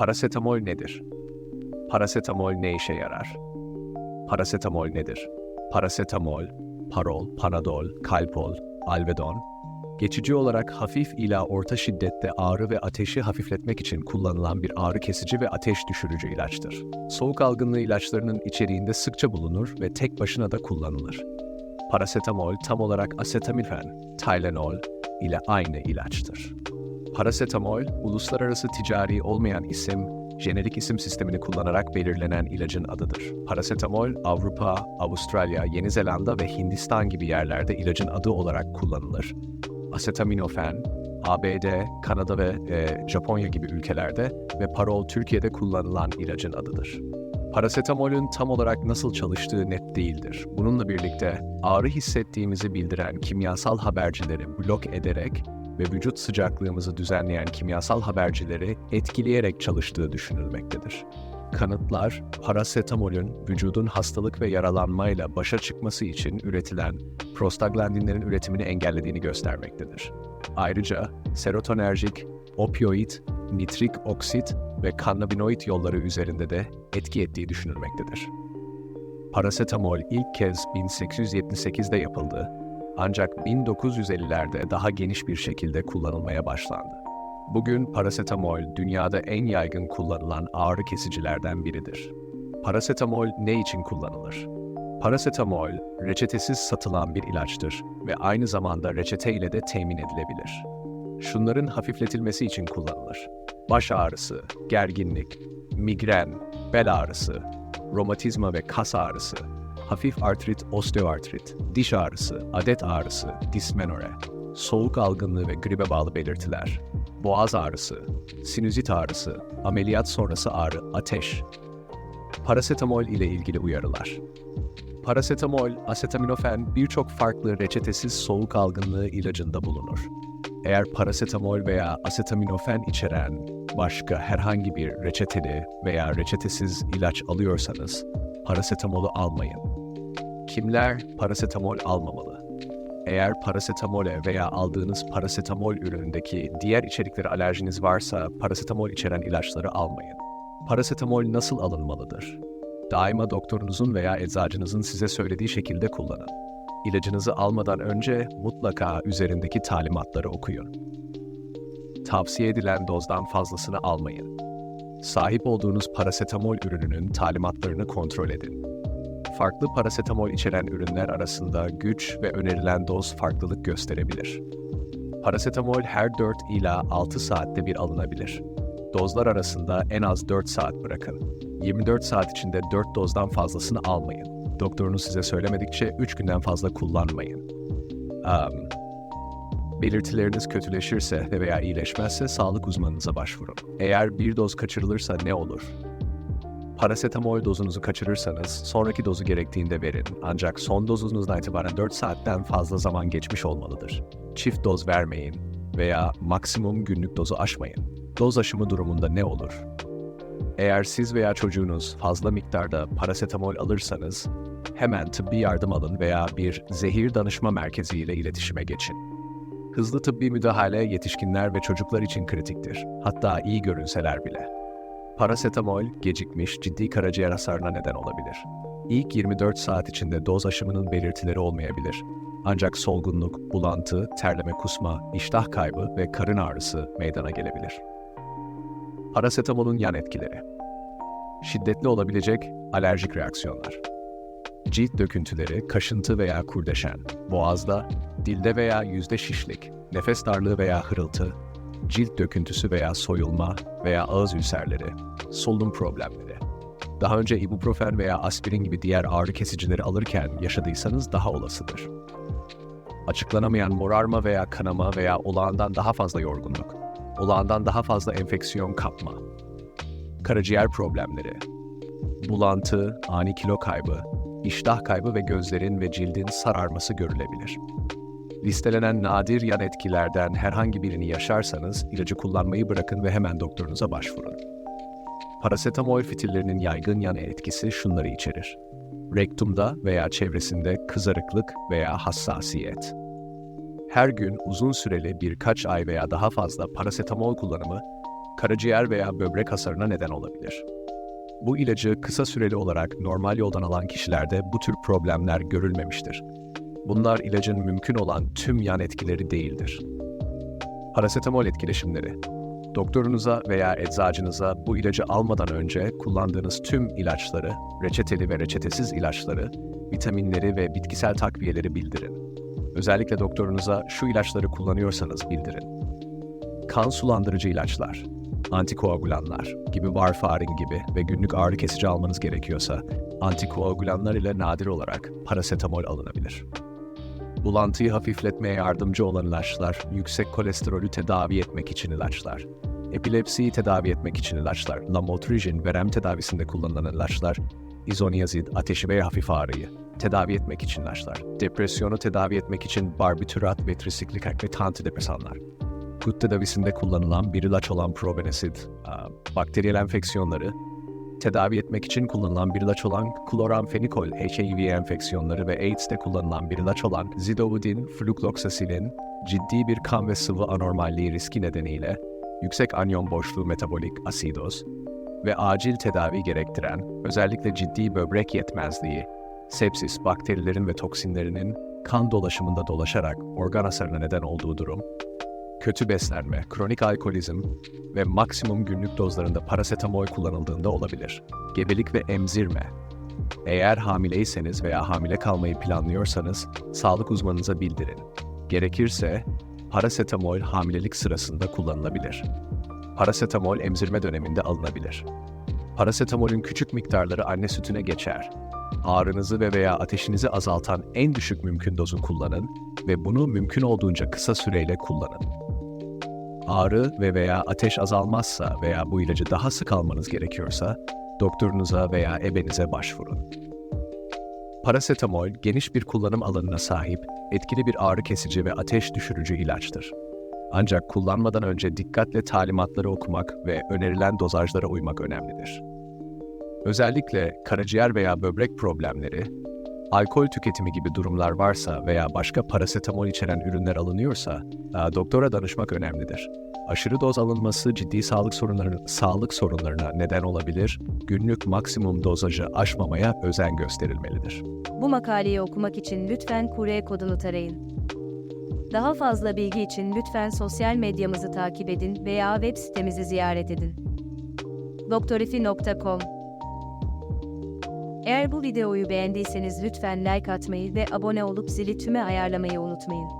Parasetamol nedir? Parasetamol ne işe yarar? Parasetamol nedir? Parasetamol, parol, panadol, kalpol, alvedon, geçici olarak hafif ila orta şiddette ağrı ve ateşi hafifletmek için kullanılan bir ağrı kesici ve ateş düşürücü ilaçtır. Soğuk algınlığı ilaçlarının içeriğinde sıkça bulunur ve tek başına da kullanılır. Parasetamol tam olarak asetaminofen, Tylenol ile aynı ilaçtır. Parasetamol, uluslararası ticari olmayan isim, jenerik isim sistemini kullanarak belirlenen ilacın adıdır. Parasetamol, Avrupa, Avustralya, Yeni Zelanda ve Hindistan gibi yerlerde ilacın adı olarak kullanılır. Asetaminofen, ABD, Kanada ve e, Japonya gibi ülkelerde ve parol Türkiye'de kullanılan ilacın adıdır. Parasetamolün tam olarak nasıl çalıştığı net değildir. Bununla birlikte ağrı hissettiğimizi bildiren kimyasal habercileri blok ederek ve vücut sıcaklığımızı düzenleyen kimyasal habercileri etkileyerek çalıştığı düşünülmektedir. Kanıtlar, parasetamolün vücudun hastalık ve yaralanmayla başa çıkması için üretilen prostaglandinlerin üretimini engellediğini göstermektedir. Ayrıca serotonerjik, opioid, nitrik oksit ve kannabinoid yolları üzerinde de etki ettiği düşünülmektedir. Parasetamol ilk kez 1878'de yapıldı ancak 1950'lerde daha geniş bir şekilde kullanılmaya başlandı. Bugün parasetamol dünyada en yaygın kullanılan ağrı kesicilerden biridir. Parasetamol ne için kullanılır? Parasetamol, reçetesiz satılan bir ilaçtır ve aynı zamanda reçete ile de temin edilebilir. Şunların hafifletilmesi için kullanılır. Baş ağrısı, gerginlik, migren, bel ağrısı, romatizma ve kas ağrısı, hafif artrit, osteoartrit, diş ağrısı, adet ağrısı, dismenore, soğuk algınlığı ve gribe bağlı belirtiler, boğaz ağrısı, sinüzit ağrısı, ameliyat sonrası ağrı, ateş. Parasetamol ile ilgili uyarılar. Parasetamol, asetaminofen birçok farklı reçetesiz soğuk algınlığı ilacında bulunur. Eğer parasetamol veya asetaminofen içeren başka herhangi bir reçeteli veya reçetesiz ilaç alıyorsanız parasetamolu almayın. Kimler parasetamol almamalı? Eğer parasetamole veya aldığınız parasetamol ürünündeki diğer içeriklere alerjiniz varsa parasetamol içeren ilaçları almayın. Parasetamol nasıl alınmalıdır? Daima doktorunuzun veya eczacınızın size söylediği şekilde kullanın. İlacınızı almadan önce mutlaka üzerindeki talimatları okuyun. Tavsiye edilen dozdan fazlasını almayın. Sahip olduğunuz parasetamol ürününün talimatlarını kontrol edin. Farklı parasetamol içeren ürünler arasında güç ve önerilen doz farklılık gösterebilir. Parasetamol her 4 ila 6 saatte bir alınabilir. Dozlar arasında en az 4 saat bırakın. 24 saat içinde 4 dozdan fazlasını almayın. Doktorunuz size söylemedikçe 3 günden fazla kullanmayın. Um, belirtileriniz kötüleşirse veya iyileşmezse sağlık uzmanınıza başvurun. Eğer bir doz kaçırılırsa ne olur? Parasetamol dozunuzu kaçırırsanız sonraki dozu gerektiğinde verin. Ancak son dozunuzdan itibaren 4 saatten fazla zaman geçmiş olmalıdır. Çift doz vermeyin veya maksimum günlük dozu aşmayın. Doz aşımı durumunda ne olur? Eğer siz veya çocuğunuz fazla miktarda parasetamol alırsanız hemen tıbbi yardım alın veya bir zehir danışma merkezi ile iletişime geçin. Hızlı tıbbi müdahale yetişkinler ve çocuklar için kritiktir. Hatta iyi görünseler bile. Parasetamol gecikmiş ciddi karaciğer hasarına neden olabilir. İlk 24 saat içinde doz aşımının belirtileri olmayabilir. Ancak solgunluk, bulantı, terleme kusma, iştah kaybı ve karın ağrısı meydana gelebilir. Parasetamolun yan etkileri Şiddetli olabilecek alerjik reaksiyonlar. Cilt döküntüleri, kaşıntı veya kurdeşen, boğazda, dilde veya yüzde şişlik, nefes darlığı veya hırıltı, cilt döküntüsü veya soyulma veya ağız ülserleri, solunum problemleri. Daha önce ibuprofen veya aspirin gibi diğer ağrı kesicileri alırken yaşadıysanız daha olasıdır. Açıklanamayan morarma veya kanama veya olağandan daha fazla yorgunluk, olağandan daha fazla enfeksiyon kapma, karaciğer problemleri, bulantı, ani kilo kaybı, iştah kaybı ve gözlerin ve cildin sararması görülebilir. Listelenen nadir yan etkilerden herhangi birini yaşarsanız ilacı kullanmayı bırakın ve hemen doktorunuza başvurun. Parasetamol fitillerinin yaygın yan etkisi şunları içerir. Rektumda veya çevresinde kızarıklık veya hassasiyet. Her gün uzun süreli birkaç ay veya daha fazla parasetamol kullanımı karaciğer veya böbrek hasarına neden olabilir. Bu ilacı kısa süreli olarak normal yoldan alan kişilerde bu tür problemler görülmemiştir. Bunlar ilacın mümkün olan tüm yan etkileri değildir. Parasetamol etkileşimleri Doktorunuza veya eczacınıza bu ilacı almadan önce kullandığınız tüm ilaçları, reçeteli ve reçetesiz ilaçları, vitaminleri ve bitkisel takviyeleri bildirin. Özellikle doktorunuza şu ilaçları kullanıyorsanız bildirin. Kan sulandırıcı ilaçlar, antikoagülanlar gibi warfarin gibi ve günlük ağrı kesici almanız gerekiyorsa, antikoagülanlar ile nadir olarak parasetamol alınabilir. Bulantıyı hafifletmeye yardımcı olan ilaçlar, yüksek kolesterolü tedavi etmek için ilaçlar. Epilepsiyi tedavi etmek için ilaçlar, lamotrigin verem tedavisinde kullanılan ilaçlar, izoniazid ateşi ve hafif ağrıyı tedavi etmek için ilaçlar. Depresyonu tedavi etmek için barbiturat ve trisiklik aklit antidepresanlar. Gut tedavisinde kullanılan bir ilaç olan probenecid, a, bakteriyel enfeksiyonları, tedavi etmek için kullanılan bir ilaç olan kloramfenikol HIV enfeksiyonları ve AIDS'te kullanılan bir ilaç olan zidovudin, flukloxacillin, ciddi bir kan ve sıvı anormalliği riski nedeniyle yüksek anyon boşluğu metabolik asidoz ve acil tedavi gerektiren, özellikle ciddi böbrek yetmezliği, sepsis, bakterilerin ve toksinlerinin kan dolaşımında dolaşarak organ hasarına neden olduğu durum, kötü beslenme, kronik alkolizm ve maksimum günlük dozlarında parasetamol kullanıldığında olabilir. Gebelik ve emzirme. Eğer hamileyseniz veya hamile kalmayı planlıyorsanız sağlık uzmanınıza bildirin. Gerekirse parasetamol hamilelik sırasında kullanılabilir. Parasetamol emzirme döneminde alınabilir. Parasetamolün küçük miktarları anne sütüne geçer. Ağrınızı ve veya ateşinizi azaltan en düşük mümkün dozu kullanın ve bunu mümkün olduğunca kısa süreyle kullanın. Ağrı ve veya ateş azalmazsa veya bu ilacı daha sık almanız gerekiyorsa, doktorunuza veya ebenize başvurun. Parasetamol, geniş bir kullanım alanına sahip, etkili bir ağrı kesici ve ateş düşürücü ilaçtır. Ancak kullanmadan önce dikkatle talimatları okumak ve önerilen dozajlara uymak önemlidir. Özellikle karaciğer veya böbrek problemleri, alkol tüketimi gibi durumlar varsa veya başka parasetamol içeren ürünler alınıyorsa, e, doktora danışmak önemlidir. Aşırı doz alınması ciddi sağlık sorunlarına, sağlık sorunlarına neden olabilir, günlük maksimum dozajı aşmamaya özen gösterilmelidir. Bu makaleyi okumak için lütfen QR kodunu tarayın. Daha fazla bilgi için lütfen sosyal medyamızı takip edin veya web sitemizi ziyaret edin. doktorifi.com Eğer bu videoyu beğendiyseniz lütfen like atmayı ve abone olup zili tüme ayarlamayı unutmayın.